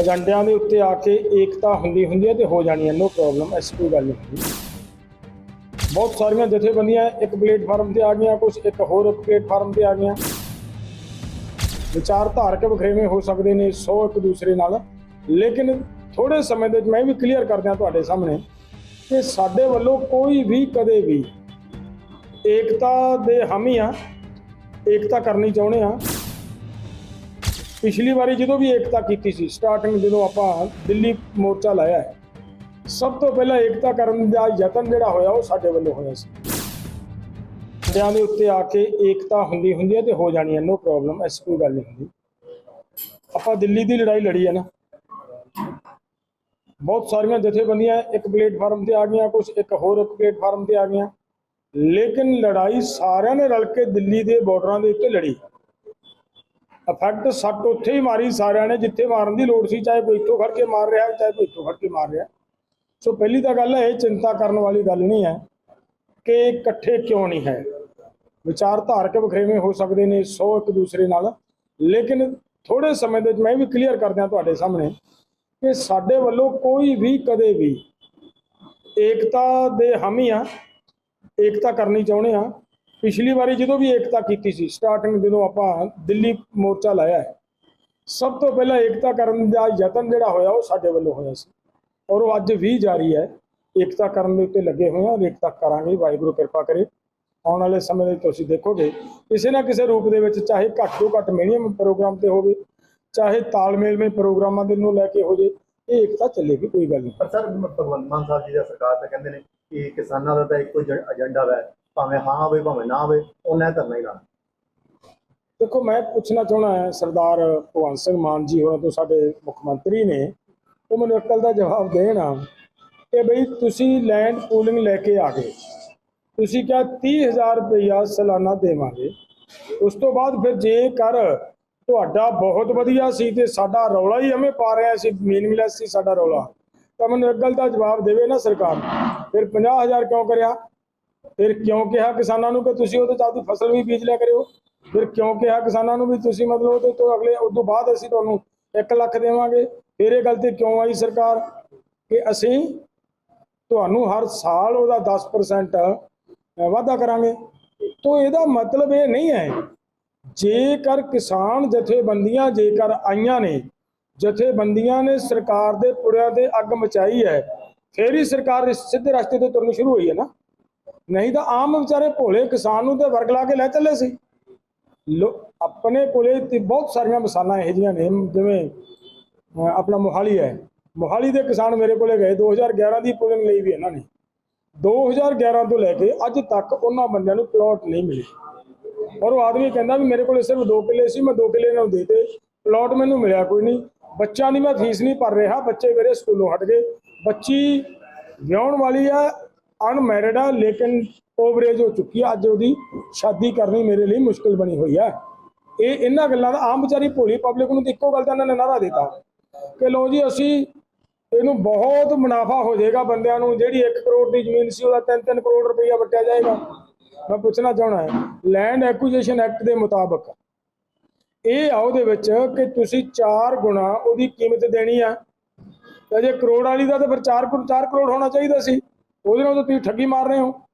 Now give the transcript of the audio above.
ਏਜੰਡਿਆਂ ਦੇ ਉੱਤੇ ਆ ਕੇ ਏਕਤਾ ਹੁੰਦੀ ਹੁੰਦੀ ਹੈ ਤੇ ਹੋ ਜਾਣੀ ਹੈ ਨੋ ਪ੍ਰੋਬਲਮ ਐਸੀ ਕੋਈ ਗੱਲ ਨਹੀਂ। ਹੁੰਦੀ ਬਹੁਤ ਸਾਰੀਆਂ ਜਥੇਬੰਦੀਆਂ ਇੱਕ ਪਲੇਟਫਾਰਮ ਤੇ ਆ ਗਈਆਂ ਕੁਝ ਇੱਕ ਹੋਰ ਪਲੇਟਫਾਰਮ ਤੇ ਆ ਗਈਆਂ। ਵਿਚਾਰਧਾਰਕ ਵਖਰੇਵੇਂ ਹੋ ਸਕਦੇ ਨੇ, ਸੌ ਇੱਕ ਦੂਸਰੇ ਨਾਲ। ਲੇਕਿਨ ਥੋੜੇ ਸਮੇਂ ਦੇ ਵਿੱਚ ਮੈਂ ਵੀ ਕਲੀਅਰ ਕਰ ਦਿਆਂ ਤੁਹਾਡੇ ਸਾਹਮਣੇ ਕਿ ਸਾਡੇ ਵੱਲੋਂ ਕੋਈ ਵੀ, ਕਦੇ ਵੀ ਏਕਤਾ ਦੇ ਹਾਮੀ ਆ, ਏਕਤਾ ਕਰਨੀ ਚਾਹੁੰਦੇ ਆ। ਪਿਛਲੀ ਵਾਰੀ ਜਦੋਂ ਵੀ ਏਕਤਾ ਕੀਤੀ ਸੀ ਸਟਾਰਟਿੰਗ ਜਦੋਂ ਆਪਾਂ ਦਿੱਲੀ ਮੋਰਚਾ ਲਾਇਆ ਹੈ, ਸਭ ਤੋਂ ਪਹਿਲਾਂ ਏਕਤਾ ਕਰਨ ਦਾ ਯਤਨ ਜਿਹੜਾ ਹੋਇਆ ਉਹ ਸਾਡੇ ਵੱਲੋਂ ਹੋਇਆ ਸੀ। ਮੁੱਦਿਆਂ ਦੇ ਉੱਤੇ ਆ ਕੇ ਏਕਤਾ ਹੁੰਦੀ ਹੁੰਦੀ ਹੈ ਤੇ ਹੋ ਜਾਣੀ ਹੈ ਨੋ ਪ੍ਰੋਬਲਮ ਐਸੀ ਕੋਈ ਗੱਲ ਨਹੀਂ ਹੁੰਦੀ। ਆਪਾਂ ਦਿੱਲੀ ਦੀ ਲੜਾਈ ਲੜੀ ਹੈ ਨਾ। ਬਹੁਤ ਸਾਰੀਆਂ ਜਥੇਬੰਦੀਆਂ ਇੱਕ ਪਲੇਟਫਾਰਮ ਤੇ ਆ ਗਈਆਂ ਕੁਝ ਇੱਕ ਹੋਰ ਇੱਕ ਪਲੇਟਫਾਰਮ ਤੇ ਆ ਗਈਆਂ। ਲੇਕਿਨ ਲੜਾਈ ਸਾਰਿਆਂ ਨੇ ਰਲ ਕੇ ਦਿੱਲੀ ਦੇ ਬਾਰਡਰਾਂ ਦੇ ਉੱਤੇ ਲੜੀ। ਇਫੈਕਟ ਸੱਟ ਉੱਥੇ ਹੀ ਮਾਰੀ ਸਾਰਿਆਂ ਨੇ, ਜਿੱਥੇ ਮਾਰਨ ਦੀ ਲੋੜ ਸੀ, ਚਾਹੇ ਕੋਈ ਇੱਥੋਂ ਖੜ ਕੇ ਮਾਰ ਰਿਹਾ, ਚਾਹੇ ਕੋਈ ਇੱਥੋਂ ਖੜ ਕੇ ਮਾਰ ਰਿਹਾ। ਸੋ ਪਹਿਲੀ ਤਾਂ ਗੱਲ ਹੈ, ਇਹ ਚਿੰਤਾ ਕਰਨ ਵਾਲੀ ਗੱਲ ਨਹੀਂ ਹੈ ਕਿ ਇਕੱਠੇ ਕਿਉਂ ਨਹੀਂ ਹੈ। ਵਿਚਾਰਧਾਰਕ ਵਖਰੇਵੇਂ ਹੋ ਸਕਦੇ ਨੇ, ਸੌ ਇੱਕ ਦੂਸਰੇ ਨਾਲ। ਲੇਕਿਨ ਥੋੜੇ ਸਮੇਂ ਦੇ ਵਿੱਚ ਮੈਂ ਵੀ ਕਲੀਅਰ ਕਰ ਦਿਆਂ ਤੁਹਾਡੇ ਸਾਹਮਣੇ ਕਿ ਸਾਡੇ ਵੱਲੋਂ ਕੋਈ ਵੀ, ਕਦੇ ਵੀ ਏਕਤਾ ਦੇ ਹਾਮੀ ਆ, ਏਕਤਾ ਕਰਨੀ ਚਾਹੁੰਦੇ ਆ। ਪਿਛਲੀ ਵਾਰੀ ਜਦੋਂ ਵੀ ਏਕਤਾ ਕੀਤੀ ਸੀ ਸਟਾਰਟਿੰਗ ਜਦੋਂ ਆਪਾਂ ਦਿੱਲੀ ਮੋਰਚਾ ਲਾਇਆ ਹੈ, ਸਭ ਤੋਂ ਪਹਿਲਾਂ ਏਕਤਾ ਕਰਨ ਦਾ ਯਤਨ ਜਿਹੜਾ ਹੋਇਆ ਉਹ ਸਾਡੇ ਵੱਲੋਂ ਹੋਇਆ ਸੀ। ਔਰ ਉਹ ਅੱਜ ਵੀ ਜਾਰੀ ਹੈ। ਏਕਤਾ ਕਰਨ ਦੇ ਉੱਤੇ ਲੱਗੇ ਹੋਏ ਆ ਔਰ ਏਕਤਾ ਕਰਾਂਗੇ। ਵਾਹਿਗੁਰੂ ਕਿਰਪਾ ਕਰੇ। ਆਉਣ ਵਾਲੇ ਸਮੇਂ ਦੇ ਤੁਸੀਂ ਦੇਖੋਗੇ, ਕਿਸੇ ਨਾ ਕਿਸੇ ਰੂਪ ਦੇ ਵਿੱਚ ਚਾਹੇ ਘੱਟ ਤੋਂ ਘੱਟ ਮਿਨੀਮਮ ਪ੍ਰੋਗਰਾਮ ਤੇ ਹੋਵੇ, ਚਾਹੇ ਤਾਲਮੇਲ ਮੇ ਪ੍ਰੋਗਰਾਮਾਂ ਦੇ ਨੂੰ ਲੈ ਕੇ ਹੋ ਜੇ, ਇਹ ਏਕਤਾ ਚੱਲੇਗੀ ਕੋਈ ਗੱਲ ਨਹੀਂ। ਪਰ ਸਰ, ਭਗਵੰਤ ਮਾਨ ਸਾਹਿਬ ਜੀ ਦਾ ਸਰਕਾਰ ਤਾਂ ਕਹਿੰਦੇ ਨੇ ਕਿ ਕਿਸਾਨਾਂ ਦਾ ਤਾਂ ਇੱਕੋ ਜ- ਏਜੰਡਾ ਹੈ। ਭਾਵੇਂ ਹਾਂ ਹੋਵੇ, ਭਾਵੇਂ ਨਾ ਹੋਵੇ ਉਹਨਾਂ ਕਰਨਾ ਹੀ ਲਾਣਾ ਦੇਖੋ, ਮੈਂ ਪੁੱਛਣਾ ਚਾਹਣਾ ਸਰਦਾਰ ਭਗਵੰਤ ਸਿੰਘ ਮਾਨ ਜੀ ਹੋਰਾਂ ਤੋਂ ਸਾਡੇ ਮੁੱਖ ਮੰਤਰੀ ਨੇ, ਉਹ ਮੈਨੂੰ ਅਕਲ ਦਾ ਜਵਾਬ ਦੇਣ ਕਿ ਬਈ ਤੁਸੀਂ ਲੈਂਡ ਪੂਲਿੰਗ ਲੈ ਕੇ ਆ ਗਏ। ਤੁਸੀਂ ਕਿਹਾ 30000 ਰੁਪਇਆ ਸਾਲਾਨਾ ਦੇਵਾਂਗੇ। ਉਸ ਤੋਂ ਬਾਅਦ ਫਿਰ ਜੇ ਕਰ ਤੁਹਾਡਾ ਬਹੁਤ ਵਧੀਆ ਸੀ ਤੇ ਸਾਡਾ ਰੌਲਾ ਹੀ ਐਵੇਂ ਪਾ ਰਿਹਾ ਸੀ ਮੀਨਿੰਗਲੈਸ ਸੀ ਸਾਡਾ ਰੌਲਾ, ਤਾਂ ਮੈਨੂੰ ਇੱਕ ਗੱਲ ਦਾ ਜਵਾਬ ਦੇਵੇ ਨਾ ਸਰਕਾਰ। ਫਿਰ 50000 ਕਿਉਂ ਕਰਿਆ? ਫਿਰ ਕਿਉਂ ਕਿਹਾ ਕਿਸਾਨਾਂ ਨੂੰ ਕਿ ਤੁਸੀਂ ਉਹਦੇ ਚ ਫਸਲ ਵੀ ਬੀਜ ਲਿਆ ਕਰਿਓ? ਫਿਰ ਕਿਉਂ ਕਿਹਾ ਕਿਸਾਨਾਂ ਨੂੰ ਵੀ ਤੁਸੀਂ ਮਤਲਬ ਉਹਦੇ ਤੋਂ ਅਗਲੇ ਉਸ ਤੋਂ ਬਾਅਦ ਅਸੀਂ ਤੁਹਾਨੂੰ 1 ਲੱਖ ਦੇਵਾਂਗੇ? ਫਿਰ ਇਹ ਗੱਲ ਤੇ ਕਿਉਂ ਆਈ ਸਰਕਾਰ? ਕਿ ਅਸੀਂ ਤੁਹਾਨੂੰ ਹਰ ਸਾਲ ਉਹਦਾ 10% ਵਾਧਾ ਕਰਾਂਗੇ। ਤੋਂ ਇਹਦਾ ਮਤਲਬ ਇਹ ਨਹੀਂ ਹੈ, ਜੇਕਰ ਕਿਸਾਨ ਜਥੇਬੰਦੀਆਂ, ਜੇਕਰ ਆਈਆਂ ਨੇ, ਜਥੇਬੰਦੀਆਂ ਨੇ ਸਰਕਾਰ ਦੇ ਪੁਰਿਆਂ ਤੇ ਅੱਗ ਮਚਾਈ ਹੈ, ਫਿਰ ਹੀ ਸਰਕਾਰ ਇਸ ਸਿੱਧੇ ਰਸਤੇ ਤੇ ਤੁਰਨ ਸ਼ੁਰੂ ਹੋਈ ਹੈ ਨਾ। ਨਹੀਂ ਤਾਂ ਆਮ ਵਿਚਾਰੇ ਭੋਲੇ ਕਿਸਾਨ ਨੂੰ ਤੇ ਵਰਗ ਲਾ ਕੇ ਲੈ ਚੱਲੇ ਸੀ। ਲੋ- ਆਪਣੇ ਕੋਲੇ ਤੇ ਬਹੁਤ ਸਾਰੀਆਂ ਮਿਸਾਲਾਂ ਇਹੋ ਜਿਹੀਆਂ ਨੇ, ਜਿਵੇਂ ਆਪਣਾ ਮੋਹਾਲੀ ਹੈ। ਮੋਹਾਲੀ ਦੇ ਕਿਸਾਨ ਮੇਰੇ ਕੋਲੇ ਗਏ 2011 ਦੀ ਪੁਲਿੰਗ ਲਈ ਵੀ ਇਹਨਾਂ ਨੇ। 2011 ਤੋਂ ਲੈ ਕੇ ਅੱਜ ਤੱਕ ਉਹਨਾਂ ਬੰਦਿਆਂ ਨੂੰ ਪਲਾਟ ਨਹੀਂ ਮਿਲੇ। ਔਰ ਉਹ ਆਦਮੀ ਕਹਿੰਦਾ ਵੀ ਮੇਰੇ ਕੋਲੇ ਸਿਰਫ 2 ਕਿੱਲੇ ਸੀ, ਮੈਂ 2 ਕਿੱਲੇ ਇਹਨਾਂ ਨੂੰ ਦੇਤੇ। ਪਲਾਟ ਮੈਨੂੰ ਮਿਲਿਆ ਕੋਈ ਨਹੀਂ। ਬੱਚਿਆਂ ਦੀ ਮੈਂ ਫੀਸ ਨਹੀਂ ਭਰ ਰਿਹਾ। ਬੱਚੇ ਮੇਰੇ ਸਕੂਲੋਂ ਹਟ ਗਏ। ਬੱਚੀ ਵਿਆਹਣ ਵਾਲੀ ਆ ਅਨਮੈਰਿਡ ਆ, ਲੇਕਿਨ ਓਵਰੇਜ ਹੋ ਚੁੱਕੀ ਆ। ਅੱਜ ਉਹਦੀ ਸ਼ਾਦੀ ਕਰਨੀ ਮੇਰੇ ਲਈ ਮੁਸ਼ਕਲ ਬਣੀ ਹੋਈ ਆ। ਇਹ ਇਹਨਾਂ ਗੱਲਾਂ ਦਾ ਆਮ ਵਿਚਾਰੀ ਭੋਲੀ ਪਬਲਿਕ ਨੂੰ ਤਾਂ ਇੱਕੋ ਗੱਲ ਦਾ ਇਹਨਾਂ ਨੇ ਨਾਰਾ ਦਿੱਤਾ ਕਿ ਲੋ ਜੀ, ਅਸੀਂ ਇਹਨੂੰ ਬਹੁਤ ਮੁਨਾਫਾ ਹੋ ਜਾਏਗਾ ਬੰਦਿਆਂ ਨੂੰ। ਜਿਹੜੀ 1 ਕਰੋੜ ਦੀ ਜ਼ਮੀਨ ਸੀ, ਉਹਦਾ 3-3 ਕਰੋੜ ਰੁਪਈਆ ਵਟਿਆ ਜਾਏਗਾ। ਮੈਂ ਪੁੱਛਣਾ ਚਾਹਣਾ ਹੈ ਲੈਂਡ ਐਕੁਜੀਸ਼ਨ ਐਕਟ ਦੇ ਮੁਤਾਬਕ ਇਹ ਆ ਉਹਦੇ ਵਿੱਚ ਕਿ ਤੁਸੀਂ 4 ਗੁਣਾ ਉਹਦੀ ਕੀਮਤ ਦੇਣੀ ਆ। ਤੇ ਜੇ ਕਰੋੜ ਵਾਲੀ ਦਾ ਤਾਂ ਫਿਰ 4 ਕਰੋੜ 4 ਕਰੋੜ ਹੋਣਾ ਚਾਹੀਦਾ ਸੀ। ਉਹਦੇ ਨਾਲ ਤਾਂ ਤੁਸੀਂ ਠੱਗੀ ਮਾਰ ਰਹੇ ਹੋ।